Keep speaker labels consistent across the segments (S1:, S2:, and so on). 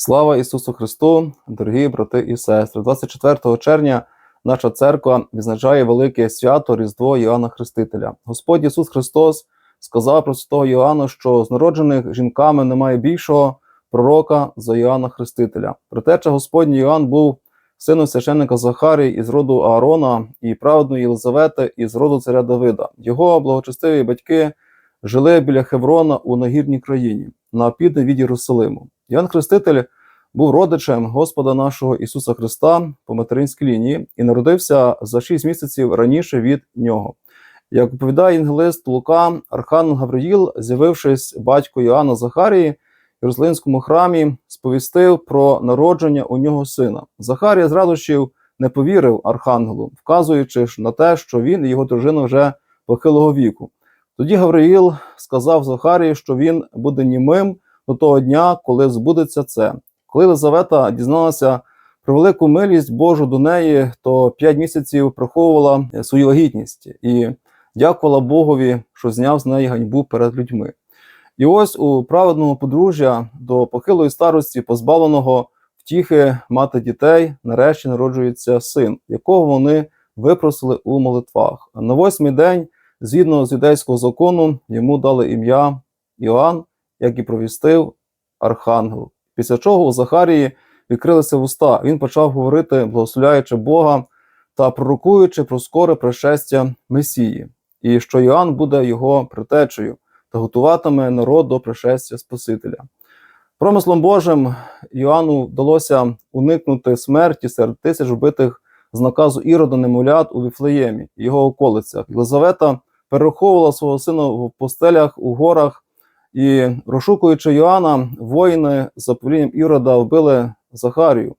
S1: Слава Ісусу Христу, дорогі брати і сестри! 24 червня наша церква відзначає велике свято Різдво Іоанна Хрестителя. Господь Ісус Христос сказав про святого Іоанна, що з народжених жінками немає більшого пророка за Іоанна Хрестителя. Протеча Господній Іоанн був сином священника Захарії із роду Аарона і праведної Єлизавети із роду царя Давида. Його благочестиві батьки жили біля Хеврона у нагірній країні на південь від Єрусалиму. Іоанн Хреститель був родичем Господа нашого Ісуса Христа по материнській лінії і народився за шість місяців раніше від нього. Як оповідає інглист Лука, Архангел Гавриїл, з'явившись батько Іоанна Захарії в Єрусалимському храмі, сповістив про народження у нього сина. Захарія з радощів не повірив архангелу, вказуючи на те, що він і його дружина вже похилого віку. Тоді Гавриїл сказав Захарії, що він буде німим до того дня, коли збудеться це. Коли Елизавета дізналася про велику милість Божу до неї, то п'ять місяців приховувала свою вагітність і дякувала Богові, що зняв з неї ганьбу перед людьми. І ось у праведного подружжя до похилої старості, позбавленого втіхи мати дітей, нарешті народжується син, якого вони випросили у молитвах. На восьмий день, згідно з юдейського закону, йому дали ім'я Іоанн, як і провістив архангел. Після чого у Захарії відкрилися вуста. Він почав говорити, благословляючи Бога та пророкуючи про скоре пришестя Месії, і що Йоанн буде його притечею та готуватиме народ до пришестя Спасителя. Промислом Божим Йоанну вдалося уникнути смерті серед тисяч вбитих з наказу Ірода немовлят у Віфлеємі, його околицях. Єлизавета переховувала свого сина в постелях у горах. І розшукуючи Йоанна, воїни за повелінням Ірода вбили Захарію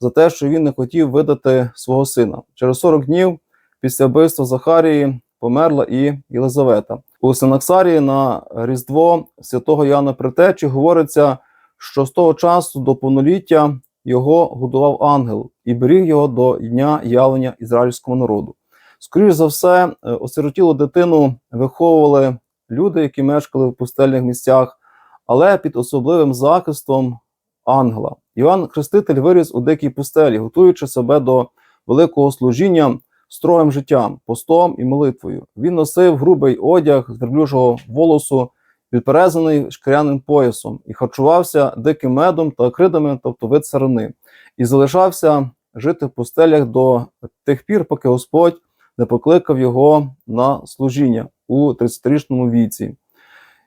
S1: за те, що він не хотів видати свого сина. Через 40 днів після вбивства Захарії померла і Єлизавета. У Синаксарії на Різдво святого Йоанна Притечі говориться, що з того часу до повноліття його годував ангел і беріг його до дня явлення ізраїльському народу. Скоріше за все, осиротілу дитину виховували люди, які мешкали в пустельних місцях, але під особливим захистом ангела. Іван Хреститель виріс у дикій пустелі, готуючи себе до великого служіння строєм життям, постом і молитвою. Він носив грубий одяг з верблюжого волосу, підперезаний шкіряним поясом, і харчувався диким медом та кридами, тобто вид сарани, і залишався жити в пустелях до тих пір, поки Господь не покликав його на служіння у 30-річному віці.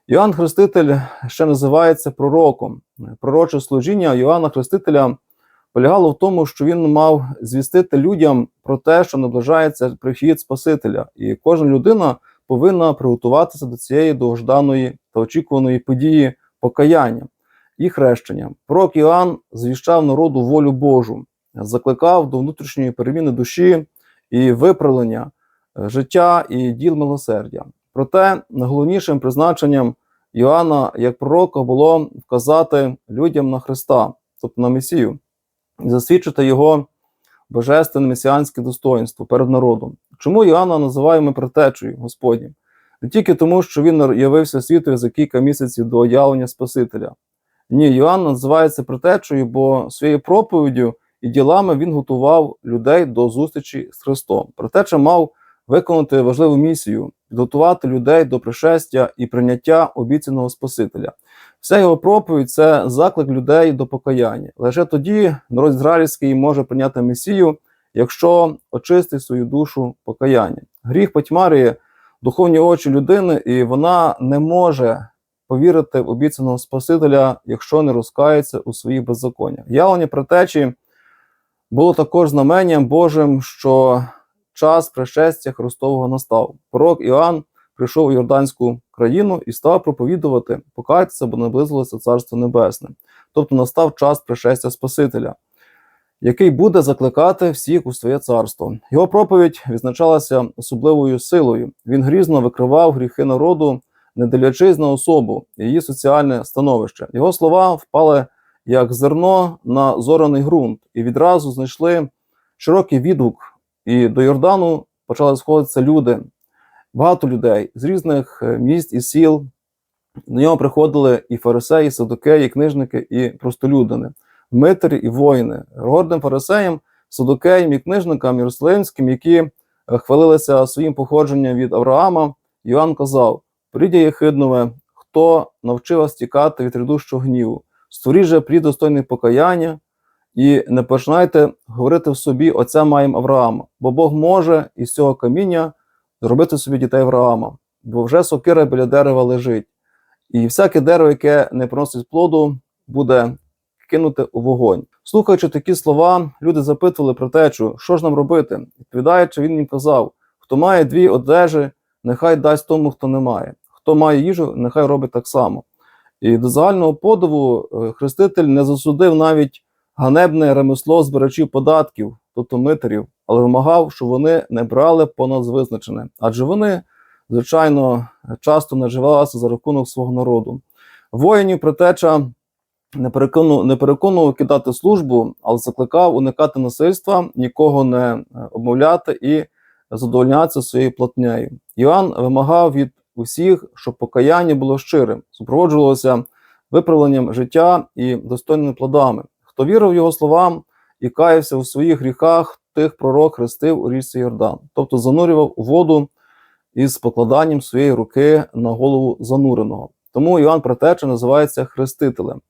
S1: Йоанн Хреститель ще називається пророком. Пророче служіння Йоанна Хрестителя полягало в тому, що він мав звістити людям про те, що наближається прихід Спасителя, і кожна людина повинна приготуватися до цієї довжданої та очікуваної події покаяння і хрещення. Пророк Іоанн звіщав народу волю Божу, закликав до внутрішньої переміни душі і виправлення життя і діл милосердя. Проте найголовнішим призначенням Йоанна як пророка було вказати людям на Христа, тобто на Месію, і засвідчити його божественне месіанське достоинство перед народом. Чому Йоанна називаємо притечею Господнім? Не тільки тому, що він явився світові за кілька місяців до явлення Спасителя. Ні, Йоанн називається притечею, бо своєю проповіддю і ділами він готував людей до зустрічі з Христом. Притеча мав виконати важливу місію підготувати людей до пришестя і прийняття обіцяного Спасителя. Вся його проповідь це заклик людей до покаяння. Лише тоді народ ізраїльський може прийняти Месію, якщо очистить свою душу покаяння. Гріх потьмарює духовні очі людини, і вона не може повірити в обіцяного Спасителя, якщо не розкається у своїх беззаконнях. Явлення притечі було також знаменням Божим, що час пришестя Христового настав. Пророк Іоанн прийшов у Йорданську країну і став проповідувати, покайтеся, бо наблизилося Царство Небесне. Тобто настав час пришестя Спасителя, який буде закликати всіх у своє царство. Його проповідь відзначалася особливою силою. Він грізно викривав гріхи народу, не дивлячись на особу, її соціальне становище. Його слова впали як зерно на зораний ґрунт, і відразу знайшли широкий відгук і до Йордану почали сходитися люди, багато людей з різних міст і сіл. До нього приходили і фарисеї, і садокеї, і книжники, і простолюдини. митарі і воїни, гордим фарисеям, садокеям і книжникам Єрусалимським, які е, хвалилися своїм походженням від Авраама, Йоанн казав: Придя Єхиднове, хто навчив вас тікати від рядущого гніву, створіть же плід достойний покаяння, і не починайте говорити в собі, оце маємо Авраама, бо Бог може із цього каміння зробити собі дітей Авраама, бо вже сокира біля дерева лежить. І всяке дерево, яке не приносить плоду, буде кинуте у вогонь. Слухаючи такі слова, люди запитували про те, що що ж нам робити. Відповідаючи, він їм казав: хто має дві одежі, нехай дасть тому, хто не має. Хто має їжу, нехай робить так само. І до загального подиву е, хреститель не засудив навіть ганебне ремесло збирачів податків, тобто митарів, але вимагав, щоб вони не брали понад визначене, адже вони, звичайно, часто наживалися за рахунок свого народу. Воїнів притеча не переконував, не переконував кидати службу, але закликав уникати насильства, нікого не е, обмовляти і задовольнятися своєю платнею. Іоанн вимагав від усіх, щоб покаяння було щирим, супроводжувалося виправленням життя і достойними плодами. Хто вірив його словам і каявся у своїх гріхах, тих пророк хрестив у річці Йордан, тобто занурював у воду із покладанням своєї руки на голову зануреного. Тому Іоанн Претеча називається хрестителем.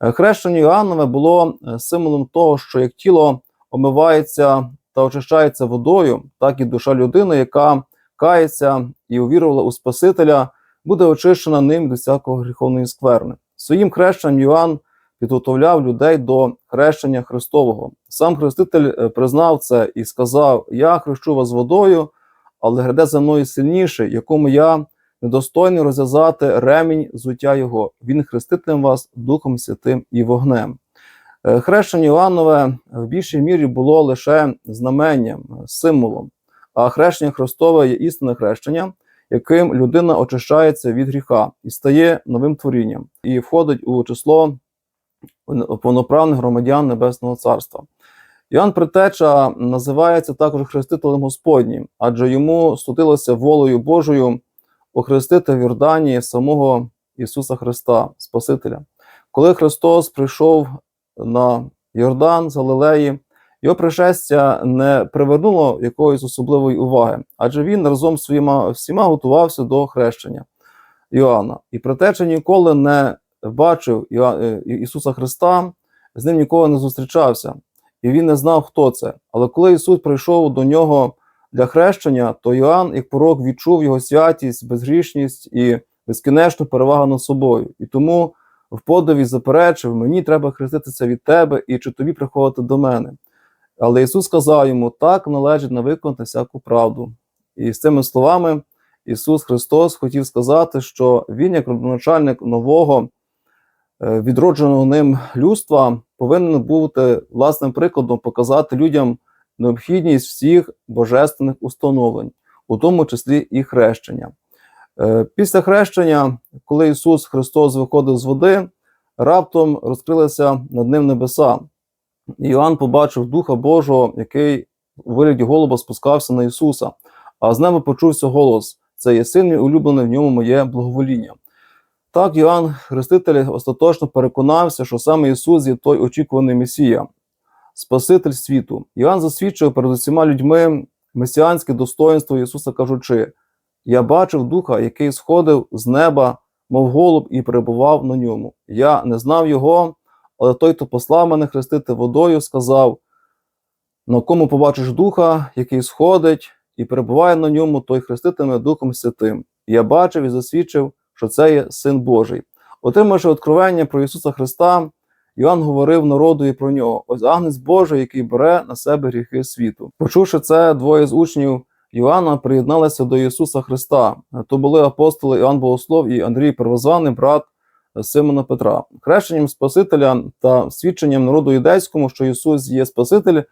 S1: Е, Хрещення Іоаннове було е, символом того, що як тіло омивається та очищається водою, так і душа людини, яка кається і увірувала у Спасителя, буде очищена ним до всякого гріховної скверни. Своїм хрещенням Йоанн підготовляв людей до хрещення Христового. Сам хреститель е, признав це і сказав: Я хрещу вас водою, але гряде за мною сильніший, якому я недостойний розв'язати ремінь зуття його. Він хреститиме вас Духом Святим і вогнем. Е, Хрещення Іоаннове в більшій мірі було лише знаменням, символом, а хрещення Христове є істинне хрещення, яким людина очищається від гріха і стає новим творінням, і входить у число повноправних громадян Небесного Царства. Іоанн Притеча називається також хрестителем Господнім, адже йому судилося волею Божою охрестити в Йордані самого Ісуса Христа, Спасителя. Коли Христос прийшов на Йордан з Галилеї, його пришестя не привернуло якоїсь особливої уваги, адже він разом з своїма всіма готувався до хрещення Іоанна. І Притеча ніколи не бачив Ісуса Христа, з ним ніколи не зустрічався, і він не знав, хто це. Але коли Ісус прийшов до нього для хрещення, то Йоанн, як пророк, відчув його святість, безгрішність і безкінечну перевагу над собою. І тому в подиві заперечив: мені треба хреститися від тебе, і чи тобі приходити до мене. Але Ісус сказав йому: так належить на виконати всяку правду. І з цими словами Ісус Христос хотів сказати, що Він, як родоначальник нового е, відродженого ним людства, повинен бути власним прикладом показати людям необхідність всіх божественних установлень, у тому числі і хрещення. Е, Після хрещення, коли Ісус Христос виходив з води, раптом розкрилися над ним небеса. Іоанн побачив Духа Божого, який у вигляді голуба спускався на Ісуса, а з неба почувся голос: Це є син мій улюблений в ньому моє благовоління. Так Іоанн Хреститель остаточно переконався, що саме Ісус є той очікуваний Месія, Спаситель світу. Іоанн засвідчив перед усіма людьми месіанське достоинство Ісуса, кажучи: Я бачив Духа, який сходив з неба, мов голуб, і перебував на ньому. Я не знав його, але той, хто послав мене хрестити водою, сказав: на кому побачиш духа, який сходить і перебуває на ньому, той хреститиме Духом Святим. Я бачив і засвідчив, що це є Син Божий. Отримавши откровення про Ісуса Христа, Іоанн говорив народу і про нього: ось Агнець Божий, який бере на себе гріхи світу. Почувши це, двоє з учнів Іоанна приєдналися до Ісуса Христа. То були апостоли Іоанн Богослов і Андрій Первозваний, брат Симона Петра. Хрещенням Спасителя та свідченням народу юдейському, що Ісус є Спаситель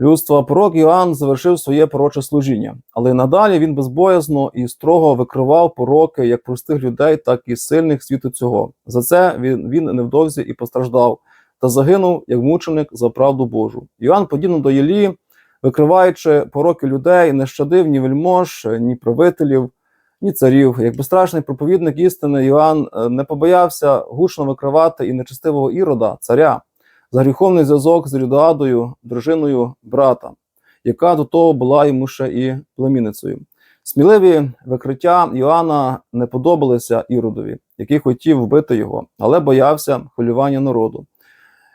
S1: людства, пророк Іоанн завершив своє пророче служіння, але надалі він безбоязно і строго викривав пороки як простих людей, так і сильних світу цього. За це він, він невдовзі і постраждав та загинув як мученик за правду Божу. Іоанн, подібно до Єлії, викриваючи пороки людей, не щадив ні вельмож, ні правителів, ні царів. Як безстрашний проповідник істини, Іоанн е, не побоявся гучно викривати і нечестивого ірода, царя. за гріховний зв'язок з Іродіадою, дружиною брата, яка до того була йому ще і племінницею. Сміливі викриття Йоанна не подобалися Іродові, який хотів вбити його, але боявся хвилювання народу.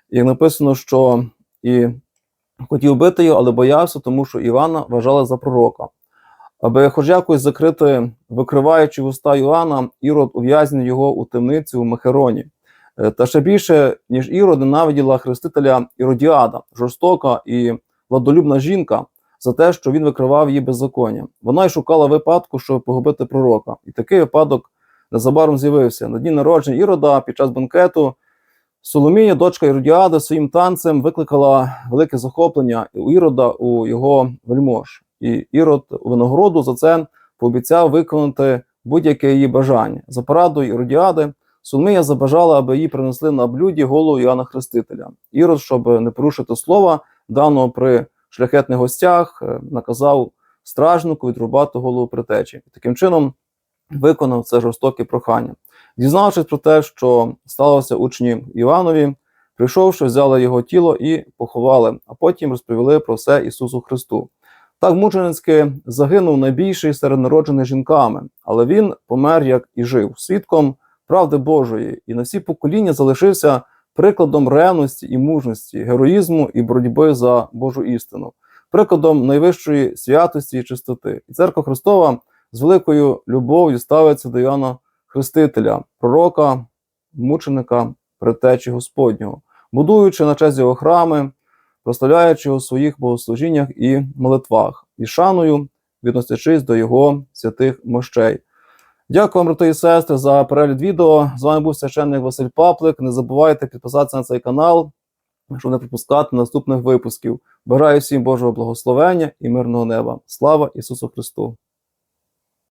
S1: І написано, що і хотів вбити його, але боявся, тому що Івана вважали за пророка. Аби хоч якось закрити, викриваючи вуста Йоанна, Ірод ув'язнив його у темниці у Мехероні. Е, Та ще більше, ніж Ірод, ненавиділа хрестителя Іродіада, жорстока і владолюбна жінка, за те, що він викривав її беззаконня. Вона й шукала випадку, щоб погубити пророка. І такий випадок незабаром з'явився. На дні народження Ірода під час банкету Соломія, дочка Іродіади, своїм танцем викликала велике захоплення у Ірода у його вельмож. І Ірод у винагороду за це пообіцяв виконати будь-яке її бажання. За порадою Іродіади Соломія забажала, аби їй принесли на блюді голову Іоанна Хрестителя. Ірод, щоб не порушити слова, даного при шляхетних гостях, е, наказав стражнику відрубати голову притечі. Таким чином виконав це жорстоке прохання. Дізнавшись про те, що сталося учні Іванові, прийшовши, взяли його тіло і поховали, а потім розповіли про все Ісусу Христу. Так мученицьки загинув найбільший серед народжених жінками, але він помер, як і жив, свідком правди Божої, і на всі покоління залишився прикладом ревності і мужності, героїзму і боротьби за Божу істину, прикладом найвищої святості і чистоти. І церква Христова з великою любов'ю ставиться до Іоанна Хрестителя, пророка, мученика, предтечі Господнього, будуючи на честь його храми, прославляючи у своїх богослужіннях і молитвах, і шаною відносячись до його святих мощей. Дякую брати і сестри, за перегляд відео. З вами був священник Василь Паплик. Не забувайте підписатися на цей канал, щоб не пропускати наступних випусків. Бажаю всім Божого благословення і мирного неба. Слава Ісусу Христу!